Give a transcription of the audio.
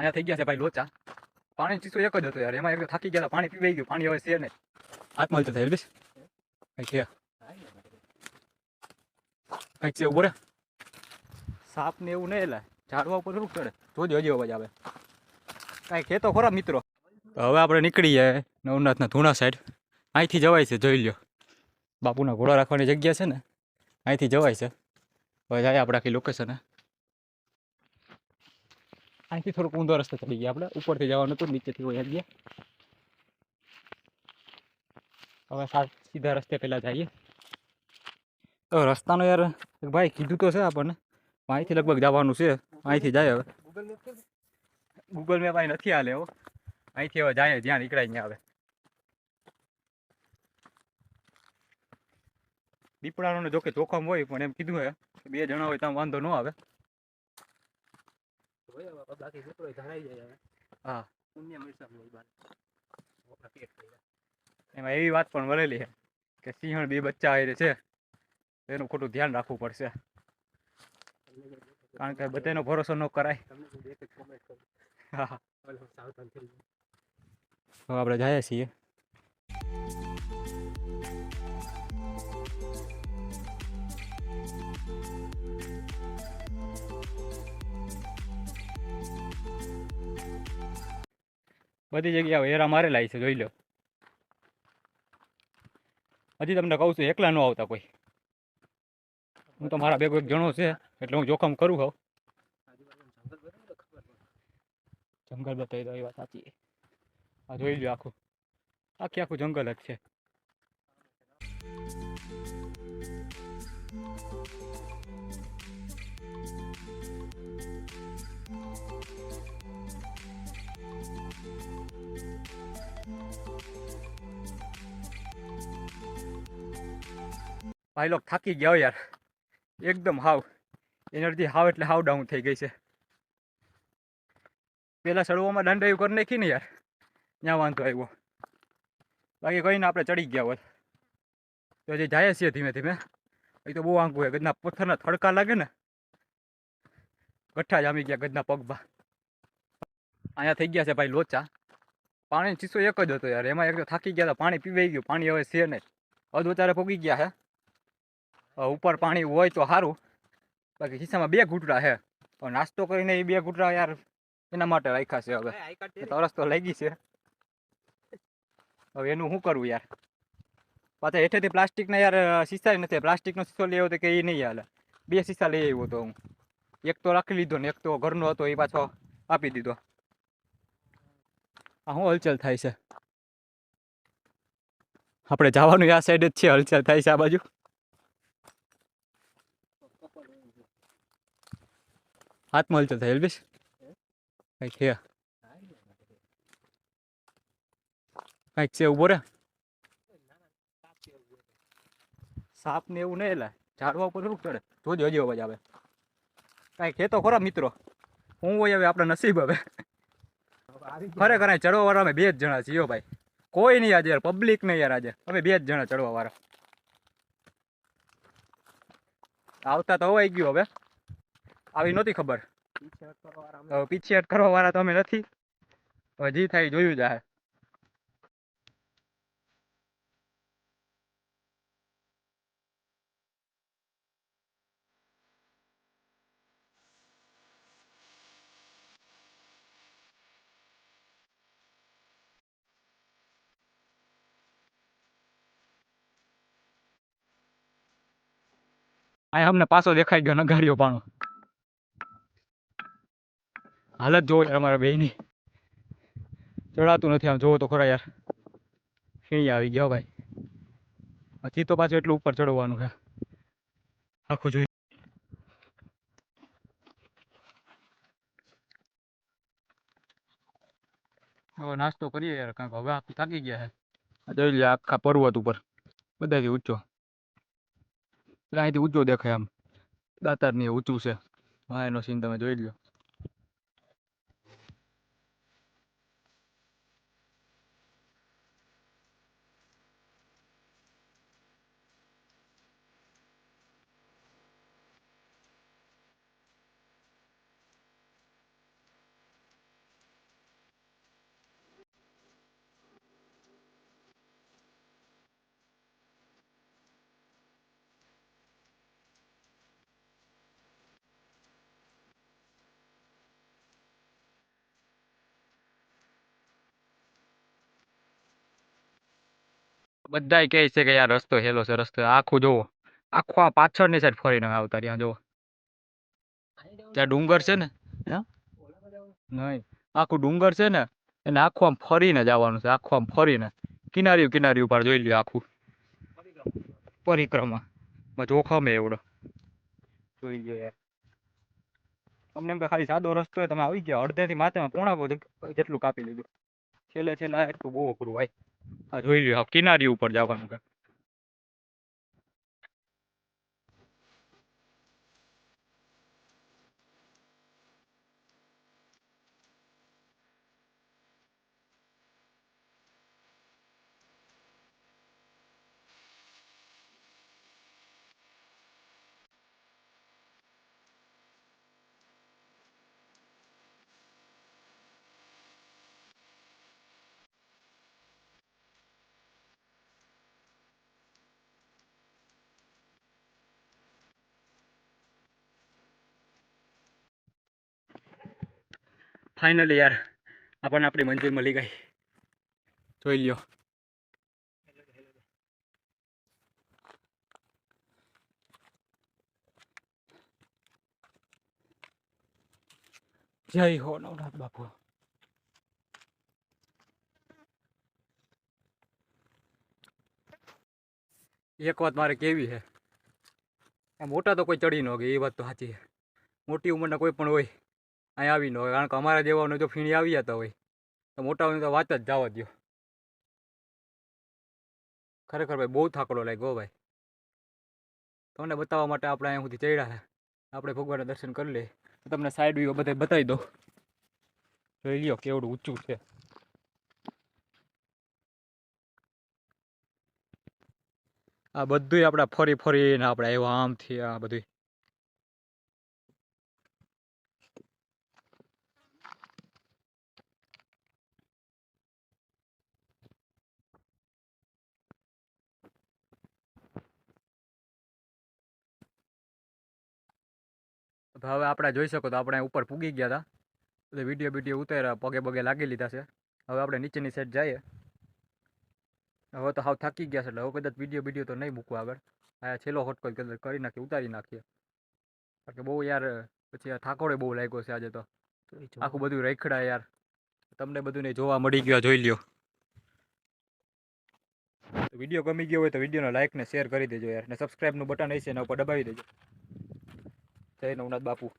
અહીંયા થઈ ગયા છે ભાઈ લોચા. પાણી ચીસો એક જ હતો યાર. એમાં એક થાકી ગયા પાણી પીવાઈ ગયું. પાણી હવે છે ને હાથમાં થાય એલ્બિસ કઈ છે કંઈક છે ઊભો રે. સાપ ને એવું નહીં લે. ઝાડવા ઉપર શું ચડે. જોજો હજી અવાજ આવે. કાંઈ ખેતો ખરા મિત્રો. હવે આપણે નીકળી જાય નવનાથના ધૂણા સાઈડ. અહીંથી જવાય છે, જોઈ લ્યો. બાપુના ઘોડા રાખવાની જગ્યા છે ને. અહીંથી જવાય છે. હવે જાય આપણે આખી લોકેશન અહીંથી થોડુંક ઊંધો રસ્તો ચડી ગયા આપણે. ઉપરથી જવાનું હતું, નીચેથી હોય ગયા હવે સીધા રસ્તે પહેલાં જઈએ. તો રસ્તાનો યાર, ભાઈ કીધું તો છે આપણને. અહીંથી લગભગ જવાનું છે. અહીંથી જાય હવે. ગૂગલ મેપ અહીં નથી હાલે એવો અહીંથી હવે જાય, જ્યાં નીકળાય ત્યાં આવે. દીપડાનો જોકે જોખમ હોય, પણ એમ કીધું હે. બે જણા હોય ત્યાં વાંધો ન આવે. બાકી દીકરો ધરાઈ જાય હવે હા પુણ્ય મળશે અમને ઈ આપણા પેટ એમાં એવી વાત પણ વળેલી છે કે સિંહણ બે બચ્ચા આવી છે એનું ખોટું ધ્યાન રાખવું પડશે કારણ કે બધાનો ભરોસો ન કરાય. હા. હવે આપણે જઈએ છીએ બધી જગ્યાએ હેરા મારેલા છે, જોઈ લો હજી તમને કહું છું, એકલા ન આવતા કોઈ. હું તો મારા ભેગો એક જણો છે, એટલે હું જોખમ કરું હોઉં. જંગલ બતાવો દો, એ વાત સાચી. આ જોઈ લો આખું. આખી આખું જંગલ જ છે. ભાઈ લોક થાકી ગયા યાર. એકદમ હાવ. એનર્જી હાવ એટલે હાવ ડાઉન થઈ ગઈ છે. પેલા સડવામાં દંડ એવું કરી નાખી ને યાર. ત્યાં વાંધો આવ્યો. બાકી કહીને આપણે ચડી ગયા હોત. તો હજી જાય છીએ ધીમે ધીમે. એ તો બહુ આંકું હોય ગદના પથ્થરના થડકા લાગે ને. ગઠ્ઠા જામી ગયા ગદના પગમાં અહીંયા થઈ ગયા છે ભાઈ લોચા. પાણી ચીસો એક જ હતો યાર. એમાં એક તો થાકી ગયા હતા પાણી પીવાઈ ગયું. પાણી હવે છે નહીં. અધવચારે પોગી ગયા હે. ઉપર પાણી હોય તો સારું બાકી ખિસ્સામાં બે ઘૂંટડા છે. પણ નાસ્તો કરીને એ બે ઘૂંટડા યાર એના માટે રાખ્યા છે હવે. તો તરસ તો લાગી છે. હવે એનું શું કરવું યાર? પાછા હેઠેથી પ્લાસ્ટિકના યાર શીશા નથી. પ્લાસ્ટિકનો શીશો લઈ આવ્યો તો કે એ નહીં હાલે. બે શીશા લઈ આવ્યો તો હું. એક તો રાખી લીધો ને એક તો ઘરનો હતો એ પાછો આપી દીધો. આ શું હલચલ થાય છે. આપણે જવાનું આ સાઈડ જ છે. હલચલ થાય છે આ બાજુ. હાથમાં હલચલ થાય એલ્બિસ કઈ છે. કંઈક છે ઊભો રે. સાપ ને એવું નહીં લે. ઝાડવા ઉપર શું ચડે. જોજો, હજી અવાજ આવે. કાંઈ ખેતો ખરા મિત્રો. હું હોય હવે આપણા નસીબ હવે. ખરેખર ચડવા વાળા અમે બે જ જણા છીએ ભાઈ. કોઈ નહીં આજે યાર પબ્લિક નહીં યાર આજે. અમે બે જ જણા ચડવા વાળા આવતા તો હોવાઈ ગયું હવે. આવી નહોતી ખબર. પીછેહટ કરવા વાળા તો અમે નથી. હજી જી થાય જોયું જાય અહીંયા અમને પાછો દેખાઈ ગયો નગારીઓ પાણો. હાલત જોવો યાર અમારા બેયની. ચડાતું નથી આમ. જોવો તો ખરા યાર. ખીણી આવી ગયો ભાઈ. હજી તો પાછું એટલું ઉપર ચડવાનું છે. આખું જોઈ હવે નાસ્તો કરીએ યાર. કારણ કે હવે આખું થાકી ગયા છે. આ જોઈ લે આખા પર્વત ઉપર. બધાથી ઊંચો. એટલે અહીંથી ઊંચો દેખાય આમ. દાતારની ઊંચું છે. હા એનો સીન તમે જોઈ લો બધાય કહે છે કે યાર રસ્તો હેલો છે રસ્તો આખું જોવો. આખું આ પાછળની સાઈડ ફરીને આવતા ત્યાં જોવો. ત્યાં ડુંગર છે ને? નહીં. આખું ડુંગર છે ને એને આખું આમ ફરીને જવાનું છે આખું આમ ફરીને. કિનારી કિનારી ઉપર જોઈ લ્યો આખું. પરિક્રમા. જોખમ એવડો. જોઈ લ્યો યાર. અમને એમ કે ખાલી સાદો રસ્તો તમે આવી ગયા અડધેથી માથે પોણા જેટલું કાપી લીધું. છેલ્લે છેલ્લે એટલું બહુ અઘરું ભાઈ જોઈ લ્યો કિનારી ઉપર જવાનું ફાઇનલી યાર, આપણને આપણી મંજિલ મળી ગઈ. જોઈ લ્યો. જય હો નવનાથ બાપુ. એક વાત મારે કેવી છે? મોટા તો કોઈ ચડી ન ગઈ, એ વાત તો સાચી છે. મોટી ઉંમરના કોઈ પણ હોય. અહીંયા આવી ન હોય કારણ કે અમારા જેવાનો જો ફીણી આવી જતા હોય. તો મોટાઓની તો વાત જ જવા દો ખરેખર ભાઈ બહુ થાકડો લાગ્યો ભાઈ. તમને બતાવવા માટે આપણે અહીંયા સુધી ચડ્યા આપણે ભગવાનના દર્શન કરી લઈએ. તમને સાઈડ વ્યૂ બધા બતાવી દો જોઈ લ્યો કેવડું ઊંચું છે. આ બધુંય આપણે ફરી ફરીને આપણે આવ્યા આમથી આ બધું હવે આપણે જોઈ શકો તો આપણે ઉપર પૂગી ગયા હતા એટલે વીડિયો વીડિયો ઉતાર્યા પગે પગે લાગી લીધા છે. હવે આપણે નીચેની સાઈડ જઈએ. હવે તો હાવ થાકી ગયા છે એટલે હવે કદાચ વીડિયો વીડિયો તો નહીં મૂકવા આગળ. આ છેલ્લો હોટકો કદાચ કરી નાખીએ ઉતારી નાખીએ. કારણ કે બહુ યાર પછી આ થાકોડે બહુ લાગ્યો છે આજે તો. આખું બધું રેખડા યાર. તમને બધું ને જોવા મળી ગયો જોઈ લ્યો. વીડિયો ગમી ગયો હોય તો વિડીયોને લાઈક ને શેર કરી દેજો યાર. ને સબસ્ક્રાઈબનું બટન હશે એના ઉપર દબાવી દેજો. જય નવનાથ બાપુ.